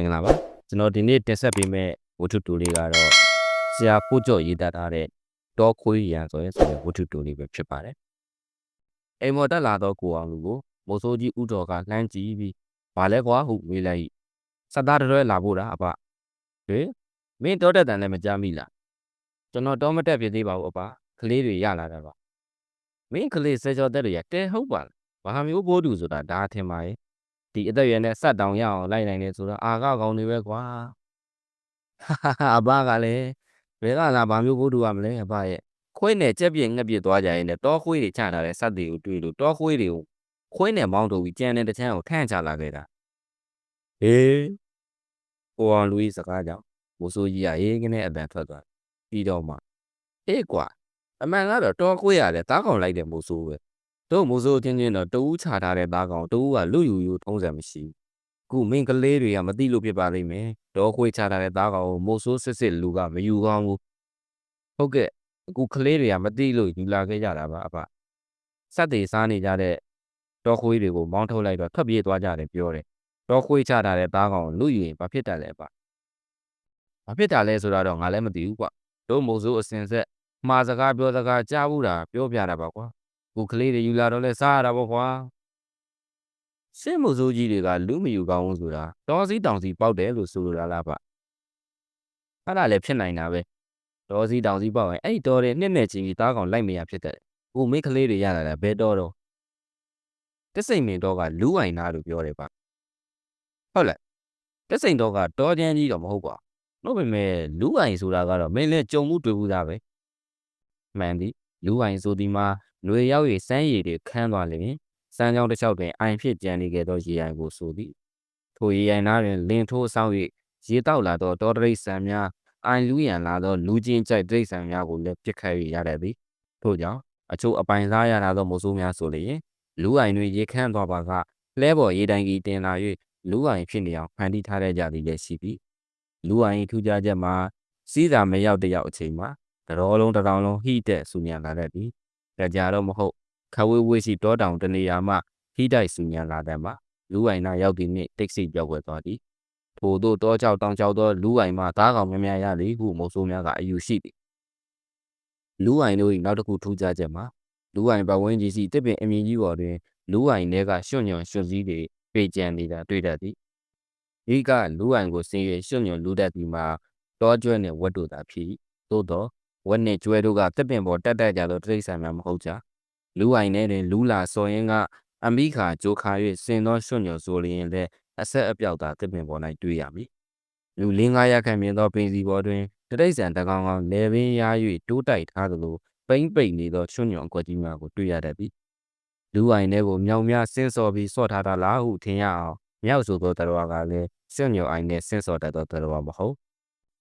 င်္ဂလာပါကျွန်တော်ဒီနေ့တင်ဆက်ပေးမယ့်ဝတ္ထုတူလေးကတော့ဆရာပို့ကြော့ရေးသားထားတဲ့တောခွေးရန်ဆိုရဲဆိုတဲ့ဝတ္ထုတူလေးပဲဖြစ်ပါတယ်အိမ်မော်တက်လာတော့ကိုအောင်လူကိုမိုးစိုးကြီးဥတော်ကလှမ်းကြည့်ပြီးဘာလဲကွာဟုမေးလိုက်စက်သားတရွဲလာဖို့တာအဖဟေးမင်းတောတက်တန်လည်းမကြမိလားကျွန်တော်တော့မတက်ပြသေးပါဘူးအဖကလေးတွေရလာတာပါမင်းကလေးစေကျော်တက်တွေရတဲဟုတ်ပါလားဘာမျိုးဘိုးတူဆိုတာဒါထင်ပါရဲ့ ဒီအသက်အရွယ်နဲ့စက်တောင်ရအောင်လိုက်နိုင်တယ်ဆိုတော့အာကကောင်းနေပဲကွာဟာဟာဟာအဘကလည်းဘယ်ကလာဘာမျိုးဘိုးတူရမလဲအဘရဲ့ခွေးနဲ့ကြက်ပြင်းငှက်ပြစ်သွားကြရင်လည်းတောခွေးတွေချထားတဲ့စက်တွေကိုတွေ့လို့တောခွေးတွေကိုခွေးနဲ့မောင်းထုတ်ပြီးကြံတဲ့တချမ်းကိုထန့်ချလာခဲ့တာဟေးကိုအောင်လူကြီးစကားကြောင့်မိုးစိုးကြီးကရေးကနေအပန်ထွက်သွားပြီးတော့မှအေးကွာအမှန်ကတော့တောခွေးရတယ်တားကောင်လိုက်တယ်မိုးစိုးပဲ တို့မိုးစိုးချင်းချင်းတော့တူးချထားတဲ့တားကောင်တူးကလူယူယူထုံးစံမရှိဘူးခုမင်းကလေးတွေကမသိလို့ဖြစ်ပါလိမ့်မယ်။တော့ခွေချတာတဲ့သားကောင်ကိုမိုးဆိုးစစ်စစ်လူကမယူကောင်းဘူး။ဟုတ်ကဲ့အခုကလေးတွေကမသိလို့ယူလာခဲ့ကြတာပါအဖ။စက်တွေစားနေကြတဲ့တော့ခွေးတွေကိုမောင်းထုတ်လိုက်တော့ထွက်ပြေးသွားကြတယ်ပြောတယ်။တော့ခွေချတာတဲ့သားကောင်ကိုလူယူရင်ဘာဖြစ်တာလဲအဖ။ဘာဖြစ်တာလဲဆိုတော့ငါလည်းမသိဘူးကွ။တို့မိုးဆိုးအစင်ဆက်မှားစကားပြောစကားကြားဘူးတာပြောပြတာပါကွာ။ ခုကလေးတွေယူလာတော့လဲစားရတာပေါ့ကွာ။ရှင်းမှုစိုးကြီးတွေကလူမယူကောင်းဘူးဆိုတာတောစည်းတောင်စီပေါက်တယ်လို့ဆိုလိုတာလားဗျအဲ့ဒါလည်းဖြစ်နိုင်တာပဲတောစည်းတောင်စီပေါက်ရင်အဲ့ဒီတောတွေနှစ်နဲ့ချင်းပြီးသားကောင်လိုက်မရဖြစ်တဲ့ကိုမိန်းကလေးတွေရလာတာဘယ်တော့တော့တစိမ့်မင်းတော့ကလူဝိုင်နာလို့ပြောတယ်ဗျဟုတ်လားတစိမ့်တော့ကတောချမ်းကြီးတော့မဟုတ်ပါဘူးတော့ပေမဲ့လူဝိုင်ဆိုတာကတော့မင်းလည်းကြုံမှုတွေ့ဘူးသားပဲမှန်သည်လူဝိုင်ဆိုဒီမှာ ຫນွေရောက်ရည်စမ်းရည်တွေခန်းသွားလိမ့်မယ်စမ်းကြောင်းတစ်လျှောက်တွင်အိုင်ဖြစ်ကြံနေခဲ့သောရေအိုင်ကိုဆိုသည်ထိုရေအိုင်သားတွင်လင်ထိုးဆောင်၍ရေတောက်လာသောတောတရိษံများအိုင်လူရန်လာသောလူချင်းကြိုက်တရိษံများကိုလည်းပြစ်ခတ်၍ရတတ်သည်ထို့ကြောင့်အချို့အပိုင်စားရလာသောမိုးဆိုးများဆိုလျင်လူအိုင်တွင်ရေခမ်းသွားပါကလဲပေါ်ရေတိုင်ကြီးတင်လာ၍လူအိုင်ဖြစ်နေအောင်ဖန်တီးထားတဲ့ကြသည်လည်းရှိသည်လူအိုင်ထူးခြားချက်မှာစီးသာမရောက်တယောက်အချိန်မှာတတော်လုံးတတောင်လုံးဟိတဲ့ဆူညံလာတတ်သည် ကြကြတော့မဟုတ်ခဝေးဝေးရှိတောတောင်တနေရာမှဟိတိုက်စုညံလာတဲ့မှာလူဝိုင်နာရောက်သည့်နေ့တိတ်ဆိတ်ပြောက်ွယ်သွားသည်ထို့သောတောကြောက်တောင်ကြောက်သောလူဝိုင်မှသားကောင်များများရလေဟုမုံဆိုးများကအယူရှိသည်လူဝိုင်တို့၏နောက်တစ်ခုထူးခြားချက်မှာလူဝိုင်ပဝင်းကြီးစီတစ်ပင်အမြင့်ကြီးပေါ်တွင်လူဝိုင်ထဲကရွှွညွန်ရွှွစည်းတွေပေကြံနေတာတွေ့တတ်သည်ဤကလူဝိုင်ကိုဆင်းရဲရွှွညွန်လူတတ်သည်မှာတောကျွဲနှင့်ဝတ်တို့သာဖြစ်သို့သော ဝက်နှင့်ကျွဲတို့ကတစ်ပင်ပေါ်တက်တက်ကြသောတိရစ္ဆာန်များမဟုတ်ကြလူဝိုင်ထဲတွင်လူလာစော်ရင်ကအမိခါကြိုခါ၍စင်သောရွှွညွန်ဆိုလျင်လည်းအဆက်အပြောက်သာတစ်ပင်ပေါ်၌တွေ့ရမည်လူလင်းကားရခန့်မြင်သောပင်စီပေါ်တွင်တရိษံတကောင်ကောင်လေပင်ရား၍တိုးတိုက်ထားသလိုပိမ့်ပိတ်နေသောရွှွညွန်အကွက်ကြီးများကိုတွေ့ရတတ်သည်လူဝိုင်ထဲကိုမြောင်များဆင်းစော်ပြီးစော့ထားတာလားဟုထင်ရအောင်မြောက်ဆိုသောတတော်ကလည်းရွှွညွန်အိုင်နှင့်ဆင်းစော်တတ်သောတတော်မဟုတ်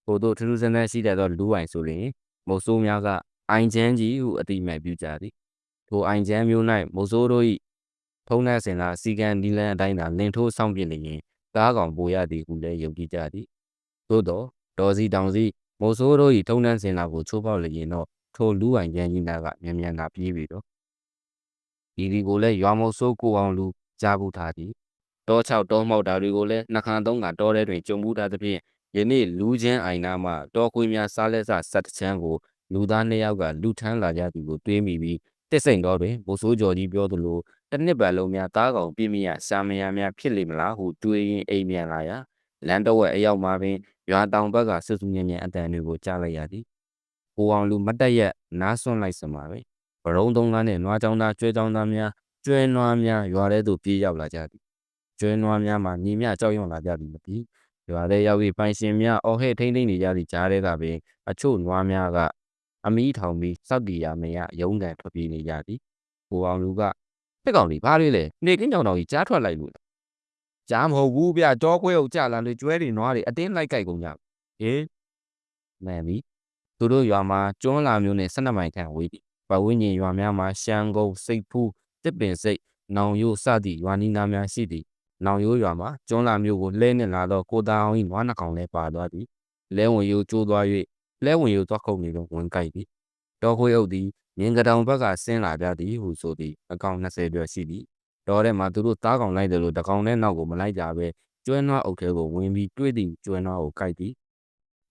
ထို့သောထူးထူးဆန်းဆန်းရှိတတ်သောလူဝိုင်ဆိုလျင် မုတ်ဆိုးများကအိုင်ချမ်းကြီးဟုအတိအမှတ်ပြုကြသည်ထိုအိုင်ချမ်းမျိုး၌မုတ်ဆိုးတို့၏ထုံးတဲ့စင်လာစီကံဒီလန်အတိုင်းသာလင်ထိုးဆောင်ပြနေရင်ကားကောင်ပိုရသည်ဟုလည်းယုံကြည်ကြသည်သို့တော့ဒေါ်စီတောင်စီမုတ်ဆိုးတို့၏ထုံးတဲ့စင်လာကိုချိုးပေါက်လျင်တော့ထိုလူအိုင်ချမ်းကြီးနာကမြန်မြန်သာပြေးပြီတော့ဒီဒီကိုလည်းရွာမုတ်ဆိုးကိုအောင်လူကြားဘူးထားသည်တောချောက်တောမောက်တာတွေကိုလည်းနှခမ်းသုံးကတောထဲတွင်ကြုံမှုထားသဖြင့် ယနေ့လူချင်းအိုင်နာမှတောခွေးများစားလက်စဆက်တချမ်းကိုလူသားနှစ်ယောက်ကလူထမ်းလာကြသူကိုတွေးမိပြီးတစ်စိန်တော်တွင်ဘိုးဆိုးကျော်ကြီးပြောသလိုတစ်နှစ်ပတ်လုံးများသားကောင်ပြင်းမြရစာမယာများဖြစ်လိမ့်မလားဟုတွေးရင်အိမ်မြန်လာရာလမ်းတော့ဝက်အရောက်မှာပင်ရွာတောင်ဘက်ကဆူဆူညံ့ညံ့အတန်တွေကိုကြားလိုက်ရသည်။ကိုအောင်လူမတက်ရက်နားစွန့်လိုက်စမှာပဲ။ဗရုံးသုံးကားနဲ့နွားချောင်းသားကျွဲချောင်းသားများကျွဲနွားများရွာထဲသို့ပြေးရောက်လာကြသည်။ကျွဲနွားများမှာညီမြကြောက်ရွံ့လာကြသည်မပြီး။ ရွာထဲရောက်ပြီးပိုင်ရှင်များအော်ဟဲ့ထိမ့်ထိမ့်နေကြသည့်ကြားထဲကပင်အချို့နွားများကအမီးထောင်ပြီးစောက်တီရမရရုံးကန်ထွက်ပြေးနေကြသည်။ကိုအောင်လူကတက်ကောင်လေးဘာလေးလဲနေကင်းကြောင်တော်ကြီးကြားထွက်လိုက်လို့ကြားမဟုတ်ဘူးဗျကြောခွဲကိုကြလာလို့ကျွဲတွေနွားတွေအတင်းလိုက်ကြိုက်ကုန်ကြဟေးမှန်ပြီသူတို့ရွာမှာကျွန်းလာမျိုးနဲ့12မိုင်ခန့်ဝေးပြီပဝင်းကျင်ရွာများမှာရှမ်းကုန်းစိတ်ဖူးတစ်ပင်စိတ်နောင်ရိုးစသည့်ရွာနီးနားများရှိသည် နောင်ရိုးရွာမှာကျွန်းလာမျိုးကိုလဲနှင်လာတော့ကိုသားအောင်၏နွားနှကောင်လည်းပါသွားသည်လဲဝင်ရိုးကျိုးသွား၍လဲဝင်ရိုးသွားခုတ်နေတော့ဝင်ကြိုက်သည်တော်ခွေးအုပ်သည်မြင်းကတောင်ဘက်ကဆင်းလာကြသည်ဟုဆိုသည်အကောင်20ကျော်ရှိသည်တော်ထဲမှာသူတို့သားကောင်လိုက်တယ်လို့တကောင်နဲ့နောက်ကိုမလိုက်ကြပဲကြကျွဲနွားအုပ်ထဲကိုဝင်ပြီးတွေ့သည့်ကျွဲနွားကိုကိုက်သည်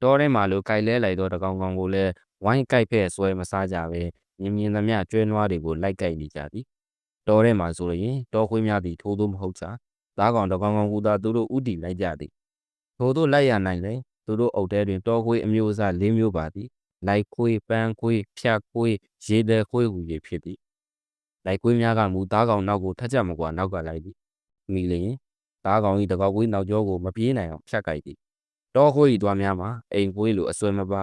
တောထဲမှာလိုကိုက်လဲလိုက်သောတကောင်ကောင်ကိုလည်းဝိုင်းကိုက်ဖဲ့ဆွဲမစားကြပဲမြင်မြင်သမျှကျွဲနွားတွေကိုလိုက်ကိုက်နေကြသည်တောထဲမှာဆိုရင်တောခွေးများသည်ထိုးသို့မဟုတ်ကြ သားကောင်တကောင်ကောင်ကူသာသူတို့ဥတီလိုက်ကြသည်ထိုတို့လိုက်ရနိုင်လေသူတို့အုပ်ထဲတွင်တောခွေးအမျိုးအစား၄မျိုးပါသည်လိုက်ခွေးပန်းခွေးဖြတ်ခွေးရေတယ်ခွေးဟူ၍ဖြစ်သည်လိုက်ခွေးများကမူသားကောင်နောက်ကိုထက်ကြမကွာနောက်ကလိုက်သည်မိလျင်သားကောင်၏တကောက်ခွေးနောက်ကျောကိုမပြေးနိုင်အောင်ဖြတ်ကြိုက်သည်တောခွေး၏တွားများမှာအိမ်ခွေးလိုအစွဲမပါ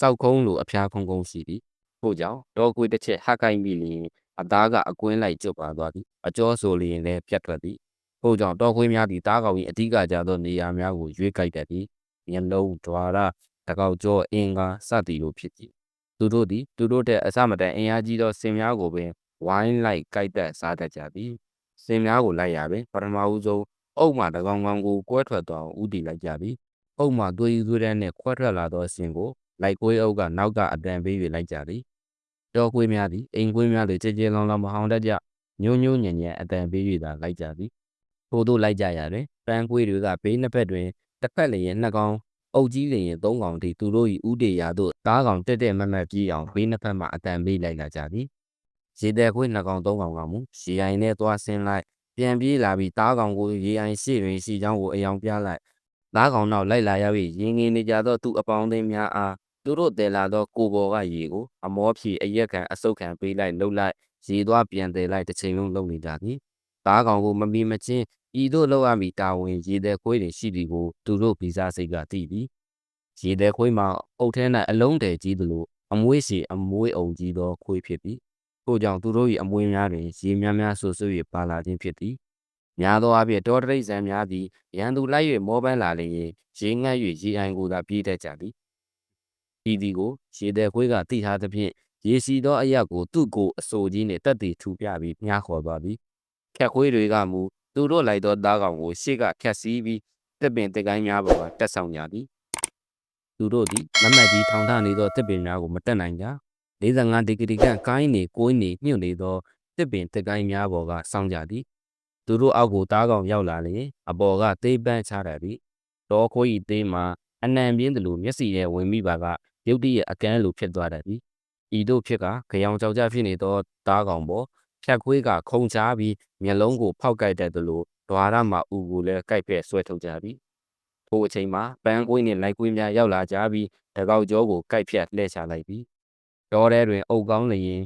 စောက်ခုံးလိုအဖျားခုံခုံရှိသည်ထို့ကြောင့်တောခွေးတစ်ချက်ဟက်ကိုက်မိလျင်အသားကအကွင်းလိုက်ကျွတ်ပါသွားသည်အကျော်ဆိုလျင်လည်းပြတ်ထွက်သည် ထို့ကြောင့်တောခွေးများသည်သားကောင်၏အဓိကကြသောနေရာများကိုရွေးကြိုက်တတ်သည်မျက်လုံးဓွာရတကောက်ကျောအင်္ဂါစသည်တို့ဖြစ်သည်သူတို့သည်သူတို့တဲ့အစမတန်အင်အားကြီးသောစင်များကိုပင်ဝိုင်းလိုက်ကြိုက်တတ်စားတတ်ကြသည်စင်များကိုလိုက်ရပင်ပထမဦးဆုံးအုပ်မှတကောင်ကောင်ကိုကွဲထွက်သွားအောင်ဥတီလိုက်ကြသည်အုပ်မှသွေးသွေးတန်းနှင့်ခွဲထွက်လာသောစင်ကိုလိုက်ကွေးအုပ်ကနောက်ကအတန်ပေး၍လိုက်ကြသည်တောကွေးများသည်အိမ်ကွေးများသည်ကြဲကြဲလောင်လောင်မဟောင်တတ်ကြညိုးညိုးညံ့ညံ့အတန်ပေး၍သာလိုက်ကြသည် ထို့သို့လိုက်ကြရတွင်ပန်းကွေးတွေကဘေးနှစ်ဖက်တွင်တစ်ဖက်လျင်နှစ်ကောင်အုပ်ကြီးလျင်သုံးကောင်ထိသူတို့၏ဥတေရာသို့တားကောင်တက်တက်မတ်မတ်ပြေးအောင်ဘေးနှစ်ဖက်မှအတန်ပေးလိုက်လာကြသည်ရေတဲခွေးနှစ်ကောင်သုံးကောင်ကမူရေအိုင်နဲ့သွားဆင်းလိုက်ပြန်ပြေးလာပြီးတားကောင်ကိုရေအိုင်ရှိတွင်ရှိချောင်းကိုအယောင်ပြလိုက်သားကောင်နောက်လိုက်လာရောက်၍ရင်ငင်နေကြသောသူအပေါင်းအသင်းများအားသူတို့တည်လာသောကိုဘော်ကရေကိုအမောဖြီအရက်ခံအဆုတ်ခံပေးလိုက်လှုပ်လိုက်ရေသွားပြန်တည်လိုက်တစ်ချိန်လုံးလှုပ်နေကြသည်သားကောင်ကိုမမီမချင်း ဤသို့လှုပ်ရမည်တာဝန်ရေတဲ့ခွေးတွေရှိသည်ကိုသူတို့ဗီဇစိတ်ကသိသည်ရေတဲ့ခွေးမှာအုတ်ထဲ၌အလုံးတည်ကြီးသလိုအမွေးစီအမွေးအုံကြီးသောခွေးဖြစ်သည်ထို့ကြောင့်သူတို့၏အမွေးများတွင်ရေများများဆူဆူ၍ပါလာခြင်းဖြစ်သည်များသောအားဖြင့်တောတရိษံများသည်ရန်သူလိုက်၍မောပန်းလာလျင်ရေငတ်၍ရေအိုင်ကိုသာပြေးတတ်ကြသည်ဤသည်ကိုရေတဲ့ခွေးကသိထားသဖြင့်ရေစီသောအရက်ကိုသူ့ကိုအစိုးကြီးနှင့်တက်တည်ထူပြပြီးမြားခေါ်သွားသည်ခက်ခွေးတွေကမူ သူတို့လိုက်သောသားကောင်ကိုရှေ့ကခက်စီးပြီးတစ်ပင်တစ်ကိုင်းများပေါ်ကတက်ဆောင်ကြသည်သူတို့သည်မမတ်ကြီးထောင်ထနေသောတစ်ပင်များကိုမတက်နိုင်ကြ45ဒီဂရီခန့်ကိုင်းနေကိုင်းနေမြုပ်နေသောတစ်ပင်တစ်ကိုင်းများပေါ်ကစောင်းကြသည်သူတို့အောက်ကိုတားကောင်ရောက်လာလျင်အပေါ်ကသေးပန်းချတတ်သည်တောခွေးဤသေးမှာအနံပြင်းသလိုမျက်စိထဲဝင်မိပါကရုတ်တရက်အကန်းလိုဖြစ်သွားတတ်သည်ဤတို့ဖြစ်ကကြောင်ကြောက်ကြဖြစ်နေသောတားကောင်ပေါ် ဖြတ်ခွေးကခုံချပြီးမျက်လုံးကိုဖောက်ကိုက်တတ်သလိုဒွါရမှာဥကိုလည်းကိုက်ဖက်ဆွဲထုတ်ကြသည်ထိုအချိန်မှာပန်းကွေးနှင့်လိုက်ကွေးများရောက်လာကြပြီးတကောက်ကျောကိုကိုက်ဖြတ်လှည့်ချလိုက်သည်တောထဲတွင် အုပ်ကောင်းလျင်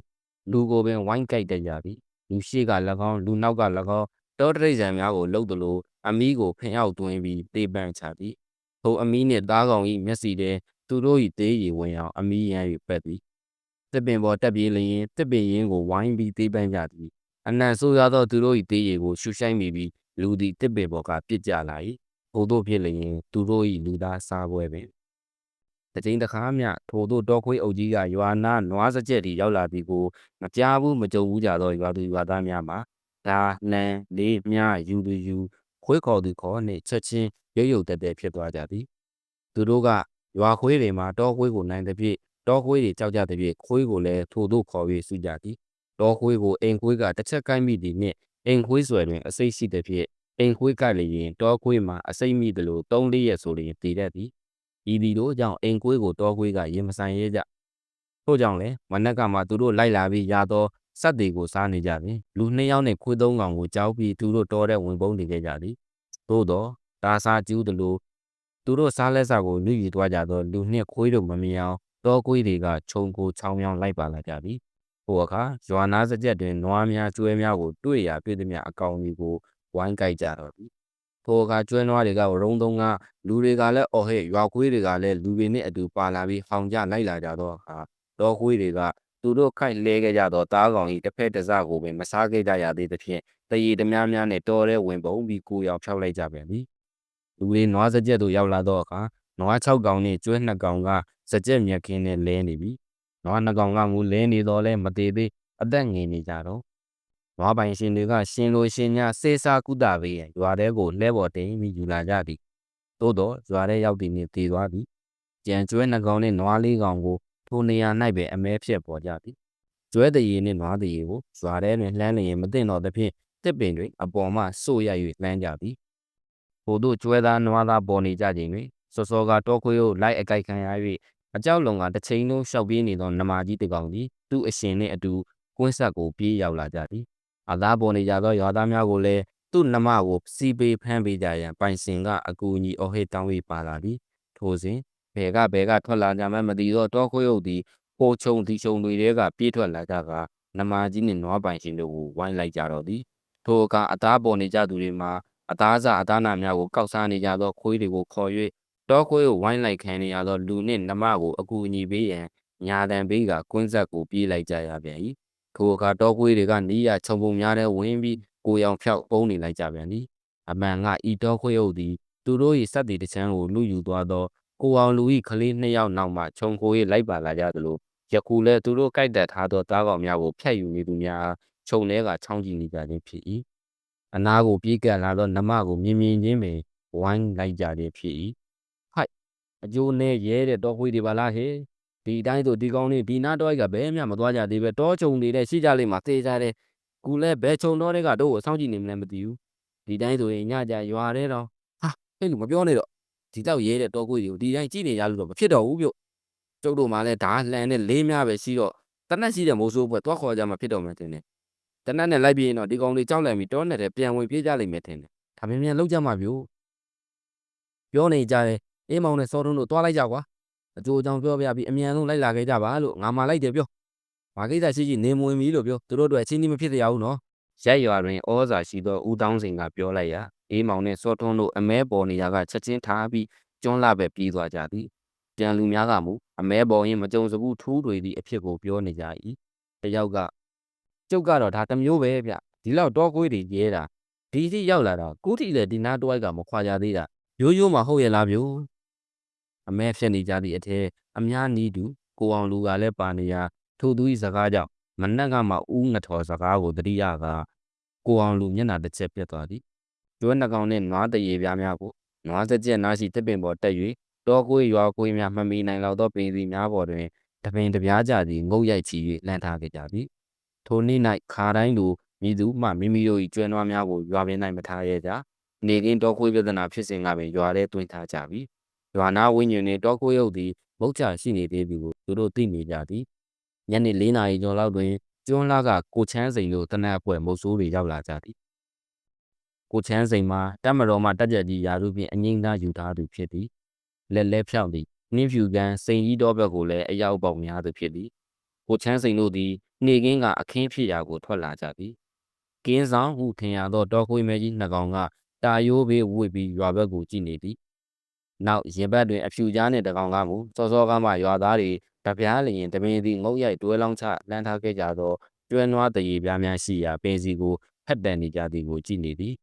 လူကိုပင်ဝိုင်းကိုက်တတ်ကြသည်လူရှိက၎င်းလူနောက်က၎င်းတောတရိษံများကိုလှုပ်သလိုအမီးကိုဖင်အောက်တွင်းပြီးတေးပန့်ချသည်ထိုအမီးနှင့်သားကောင်၏မျက်စီထဲသူတို့၏သေးရည်ဝင်အောင်အမီးရမ်း၍ပက်သည် တစ်ပင်ပေါ်တက်ပြေးလျင်တစ်ပင်ရင်းကိုဝိုင်းပြီးတေးပန့်ကြသည်အနံဆိုးရသောသူတို့၏သေးရည်ကိုရှူရှိုင်းမိပြီးလူသည်တစ်ပင်ပေါ်ကပြစ်ကြလာ၏ထို့သို့ဖြစ်လျင်သူတို့၏လူသားစားပွဲပင်တကြိမ်တစ်ခါမျှထိုတို့တောခွေးအုပ်ကြီးကရွာနာနွားစကြက်တီရောက်လာပြီးကိုမကြားဘူးမကြုံဘူးကြသောရွာသူရွာသားများမှာဒါလန်လေးမြယူသူယူခွေးခေါ်သူခေါ်နှင့်ချက်ချင်းရုပ်ရုပ်တဲတဲဖြစ်သွားကြသည် သူတို့ကရွာခွေးတွေမှာတောခွေးကိုနိုင်တဲ့ပြည့် တောခွေးတွေကြောက်ကြတဲ့ပြည့်ခွေးကိုလည်းထိုတို့ခေါ်၍စုကြသည်တောခွေးကိုအိမ်ခွေးကတစ်ချက်ကိုင်းမိသည်နှင့်အိမ်ခွေးဆွဲတွင်အစိတ်ရှိတဲ့ပြည့်အိမ်ခွေးကလည်းရင်တောခွေးမှာအစိတ်မိသလို၃၄ရက်ဆိုလျင်တည်တတ်သည်ဤသည်တို့ကြောင့်အိမ်ခွေးကိုတောခွေးကရင်မဆိုင်ရဲကြထို့ကြောင့်လည်းမနက်ကမှသူတို့လိုက်လာပြီးရသောစက်တွေကိုစားနေကြပြီလူနှစ်ယောက်နဲ့ခွေးသုံးကောင်ကိုကြောက်ပြီးသူတို့တောထဲဝင်ပုန်းနေခဲ့ကြသည်သို့တော့တာစာကျူးသလိုသူတို့စားလက်စာကိုလူယူသွားကြသောလူနှစ်ခွေးတို့မမြင်အောင် တောခွေးတွေကခြုံကိုချောင်းမြောင်းလိုက်ပါလာကြပြီဟိုအခါရွာနာစကြက်တွင်နွားများကျွဲများကိုတွေ့ရတွေ့သည်များအကောင်တွေကိုဝိုင်းကြိုက်ကြတော့ပြီထိုအခါကျွဲနွားတွေကရုံးသုံးကလူတွေကလည်းအော်ဟဲ့ရွာခွေးတွေကလည်းလူတွေနဲ့အတူပါလာပြီးဟောင်ကြလိုက်လာကြတော့အခါတောခွေးတွေကသူတို့ခိုက်လဲခဲ့ကြသောတားကောင်၏တစ်ဖက်တစ်စကိုပင်မစားခဲ့ကြရသေးသဖြင့်တရီတများများနဲ့တော်ရဲဝင်ပုံပြီးကိုရောက်ဖြောက်လိုက်ကြပြန်ပြီလူတွေနွားစကြက်တို့ရောက်လာတော့အခါနွား6ကောင်နဲ့ကျွဲ2ကောင်က စကြက်မြက်ခင်းနဲ့လဲနေပြီနွား2ကောင်ကမူလဲနေတော့လဲမသေးသေးအသက်ငယ်နေကြတော့နွားပိုင်ရှင်တွေကရှင်လိုရှင်ညာစေစာကုသပေးရန်ရွာထဲကိုလှဲပေါ်တင်ပြီးယူလာကြသည်သို့တော့ရွာထဲရောက်သည်နှင့်တည်သွားသည်ကြံကျွဲ2ကောင်နဲ့နွား4ကောင်ကိုထိုနေရာ၌ပဲအမဲဖြစ်ပေါ်ကြသည်ကျွဲတရေနှင့်နွားတရေကိုရွာထဲတွင်လှမ်းလျင်မသိတော့သဖြင့်တစ်ပင်တွင်အပေါ်မှစို့ရ၍လှမ်းကြသည်ဟိုတို့ကျွဲသားနွားသားပေါ်နေကြခြင်းတွင်စောစောကတောခွေးကိုလိုက်အကြိုက်ခံရ၍ အကြောက်လုံကတစ်ချိန်လုံးရှောက်ပြေးနေသောနမကြီးတစ်ကောင်သည်သူ့အရှင်နှင့်အတူကွင်းဆက်ကိုပြေးရောက်လာကြသည်အသားပေါ်နေကြသောရွာသားများကိုလည်းသူ့နှမကိုစီးပေးဖမ်းပေးကြရန်ပိုင်စင်ကအကူအညီအော်ဟစ်တောင်း၍ပါလာသည်ထိုစဉ်ဘယ်ကဘယ်ကထွက်လာကြမှမသိသောတောခွေးအုပ်သည်ဟိုချုံဒီချုံတွေကပြေးထွက်လာကြကနမကြီးနှင့်နွားပိုင်ရှင်တို့ကိုဝိုင်းလိုက်ကြတော့သည်ထိုအခါအသားပေါ်နေကြသူတွေမှာအသားစားအသားနာများကိုကောက်စားနေကြသောခွေးတွေကိုခေါ်၍ တောခွေးကိုဝိုင်းလိုက်ခံနေရသောလူနှင့်နမကိုအကူအညီပေးရန်ညာတန်ပေးကကွင်းဆက်ကိုပြေးလိုက်ကြရပြန်၏ထိုအခါတောခွေးတွေကနီးရခြုံပုံများတဲ့ဝင်းပြီးကိုရောင်ဖြောက်ပုံးနေလိုက်ကြပြန်သည်အမှန်ကဤတောခွေးအုပ်သည်သူတို့၏စက်တီတစ်ချမ်းကိုလူယူသွားသောကိုအောင်လူ၏ကလေးနှစ်ယောက်နောက်မှခြုံခို၍လိုက်ပါလာကြသလိုယခုလည်းသူတို့ကြိုက်တက်ထားသောတားကောင်များကိုဖျက်ယူနေသူများခြုံထဲကချောင်းကြည့်နေကြခြင်းဖြစ်၏အနာကိုပြေးကပ်လာသောနမကိုမြင်မြင်ချင်းပင်ဝိုင်းလိုက်ကြခြင်းဖြစ်၏ဟိုက် အကျိုးနဲ့ရဲတဲ့တောခွေးတွေပါလားဟဲ့ဒီအတိုင်းဆိုဒီကောင်းလေးဒီနာတော့ကဘဲမှမသွားကြသေးပဲတောချုံနေတဲ့ရှိကြလိမ့်မှာသေကြတယ်ကူလည်းဘဲချုံတော့တဲ့ကတို့ကိုစောင့်ကြည့်နေမလဲမသိဘူးဒီတိုင်းဆိုရင်ညကြရွာတဲ့တော့ဟာဟဲ့လူမပြောနဲ့တော့ဒီတော့ရဲတဲ့တောခွေးတွေကိုဒီတိုင်းကြည့်နေရလို့တော့မဖြစ်တော့ဘူးပြုတ်ကျုပ်တို့မှလည်းဓာလှန်နဲ့လေးများပဲရှိတော့တနက်ရှိတဲ့မိုးဆိုးဘွက်သွားခေါ်ကြမှာဖြစ်တော့မှတင်တယ်တနက်နဲ့လိုက်ပြီးရင်တော့ဒီကောင်လေးကြောက်လန့်ပြီးတောနဲ့တည်းပြန်ဝင်ပြေးကြလိမ့်မယ်ထင်တယ်ဒါမြန်မြန်လောက်ကြမှာပြုတ်ပြောနေကြတယ် အေးမောင်နဲ့စောထုံးတို့သွားလိုက်ကြကွာအကျိုးအကြောင်းပြောပြပြီးအမြန်ဆုံးလိုက်လာခဲ့ကြပါလို့ငါမှလိုက်တယ်ပြောဘာကိစ္စရှိရှိနေမဝင်ပြီလို့ပြောသူတို့တို့အချင်းကြီးမဖြစ်တရားဘူးနော်ရက်ရွာတွင်ဩဇာရှိသောဦးတောင်းစိန်ကပြောလိုက်ရာအေးမောင်နဲ့စောထုံးတို့အမဲပေါ်နေရာကချက်ချင်းထားပြီးကျွန်းလာပဲပြေးသွားကြသည်ကြံလူများကမူအမဲပေါ်ရင်မကြုံစဘူးထူးတွေသည့်အဖြစ်ကိုပြောနေကြ၏တယောက်ကကျုပ်ကတော့ဒါတစ်မျိုးပဲဗျဒီလောက်တော့ကွေးတွေရဲတာဒီစီရောက်လာတော့ကုတီလည်းဒီနားတွိုက်ကမခွာကြသေးတာရိုးရိုးမှဟုတ်ရဲ့လားဗျို့ အမဲဖြစ်နေကြသည့်အထက်အများနီးတူကိုအောင်လူကလည်းပါနေရာထို့သူ၏စကားကြောင့်မနက်ကမှဦးငထော်စကားကိုတတိယကကိုအောင်လူမျက်နှာတစ်ချက်ပြတ်သွားသည်ကျွဲနှကောင်နှင့်နွားတရေပြားများကိုနွားစကြက်နားရှိတစ်ပင်ပေါ်တက်၍တောကွေးရွာကွေးများမမီနိုင်လောက်သောပင်စီများပေါ်တွင်တပင်တပြားကြသည်ငုတ်ရိုက်ချီ၍လှန်ထားခဲ့ကြသည်ထိုနေ့၌ခါတိုင်းလိုမိသူမှမိမိတို့၏ကျွဲနွားများကိုရွာပင်၌မထားရကြနေကင်းတောခွေးပြဿနာဖြစ်စဉ်ကပင်ရွာထဲတွင်ထားကြပြီ ရွာနာဝင်းညင်နှင့်တောခွေးရုပ်သည်မုတ်ချရှိနေသေးပြီကိုသူတို့သိနေကြသည်ညနေ၄နာရီကျော်လောက်တွင်ကျွန်းလာကကိုချမ်းစိန်တို့တနက်အဖွဲမုတ်ဆိုးတွေရောက်လာကြသည်ကိုချမ်းစိန်မှာတက်မတော်မှတက်ကြကြီးရာသူဖြင့်အငိမ့်သားယူထားသူဖြစ်သည်လက်လဲဖြောင်းသည်နှင်းဖြူကန်စိန်ကြီးတော်ဘက်ကိုလည်းအရောက်ပေါက်များသူဖြစ်သည်ကိုချမ်းစိန်တို့သည်နေကင်းကအခင်းဖြစ်ရာကိုထွက်လာကြသည်ကင်းဆောင်ဟုထင်ရသောတောခွေးမဲကြီးနှစ်ကောင်ကတာယိုးဘေးဝှေ့ပြီးရွာဘက်ကိုကြည့်နေသည် နောက်ရင်ဘတ်တွင်အဖြူကြားနှင့်တကောင်ကမူစောစောကမှရွာသားတွေတပြားလျင်တမင်သည်ငုတ်ရိုက်တွဲလောင်းချလမ်းထားခဲ့ကြသောကျွဲနွားတရေပြားများရှိရာပင်စီကိုဖက်တန်နေကြသည်ကိုကြည့်နေသည်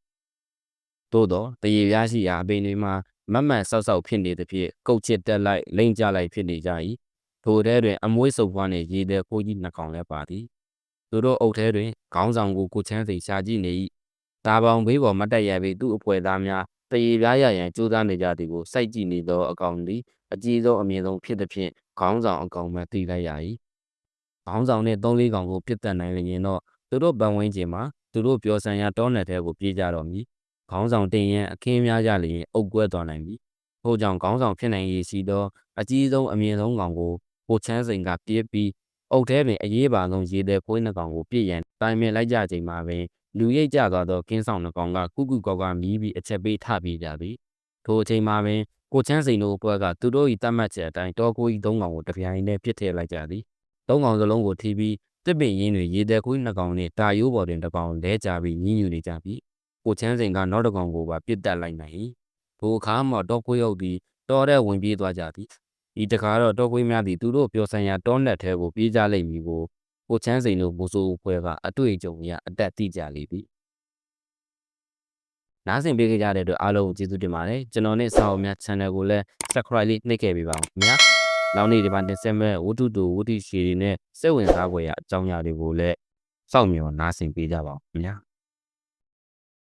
သို့သောတရေပြားရှိရာအပင်တွေမှာမတ်မတ်ဆောက်ဆောက်ဖြစ်နေသဖြင့်ကုတ်ချစ်တက်လိုက်လိမ့်ကြလိုက်ဖြစ်နေကြ၏ထိုထဲတွင်အမွေးစုပ်ပွားနှင့်ရေသည်ခိုးကြီးနှစ်ကောင်လည်းပါသည်သူတို့အုပ်ထဲတွင်ခေါင်းဆောင်ကိုကိုချမ်းစိန်ရှာကြည့်နေ၏တာပေါင်ဘေးပေါ်မတက်ရပေသူ့အဖွဲသားများ တရေပြားရရန်ကြိုးစားနေကြသည်ကိုစိုက်ကြည့်နေသောအကောင်သည်အကြီးဆုံးအမြင့်ဆုံးဖြစ်သည်ဖြင့်ခေါင်းဆောင်အကောင်မှသိလိုက်ရ၏ခေါင်းဆောင်နှင့်သုံးလေးကောင်ကိုပြစ်တက်နိုင်လျင်တော့သူတို့ပန်ဝင်းကျင်မှာသူတို့ပြောဆန်ရာတောနယ်ထဲကိုပြေးကြတော့မည်ခေါင်းဆောင်တင်ရန်အခင်းများကြလျင်အုပ်ကွဲသွားနိုင်ပြီထို့ကြောင့်ခေါင်းဆောင်ဖြစ်နိုင်ရည်ရှိသောအကြီးဆုံးအမြင့်ဆုံးကောင်ကိုကိုချမ်းစိန်ကပြေးပြီးအုပ်ထဲတွင်အရေးပါဆုံးရေသည်ခွေးနှကောင်ကိုပြည့်ရန်တိုင်ပင်လိုက်ကြချိန်မှာပင် လူရိတ်ကြသွားသောကင်းဆောင်နှကောင်ကကုကုကောက်ကမီးပြီးအချက်ပေးထပြေးကြသည်ထိုအချိန်မှာပင်ကိုချမ်းစိန်တို့ဘက်ကသူတို့၏တတ်မှတ်ချက်အတိုင်းတောကိုကြီးသုံးကောင်ကိုတပြိုင်တည်းပြစ်ထည့်လိုက်ကြသည်သုံးကောင်စလုံးကိုထိပြီးတစ်ပင်ရင်းတွေရေသည်ခွေးနှကောင်နှင့်တာယိုးပေါ်တွင်တစ်ကောင်လဲကြပြီးညှဉ်းညူနေကြပြီကိုချမ်းစိန်ကနောက်တစ်ကောင်ကိုပါပြစ်တက်လိုက်နိုင်၏ထိုအခါမှတောခွေးရုပ်သည်တောထဲဝင်ပြေးသွားကြသည်ဤတကားတော့တောခွေးများသည်သူတို့ပြောဆိုင်ရာတောနက်ထဲကိုပြေးကြလိမ့်မည်ကို ကိုချမ်းစိန်တို့မိုးစိုးဖွဲကအတွေ့အကြုံရအတက်သိကြလေသည်နားဆင်ပေးကြတဲ့အတွက်အားလုံးကိုကျေးဇူးတင်ပါတယ်ကျွန်တော်နဲ့စာအုပ်များ channel ကိုလည်း subscribe လေးနှိပ်ခဲ့ပေးပါဦးခင်ဗျာနောက်နေ့ဒီမှာတင်ဆက်မဲ့ဝတ္ထုတူဝတ္ထုရှည်တွေနဲ့စိတ်ဝင်စားဖွယ်ရာအကြောင်းအရာတွေကိုလည်းစောင့်မျှော်နားဆင်ပေးကြပါဦးခင်ဗျာ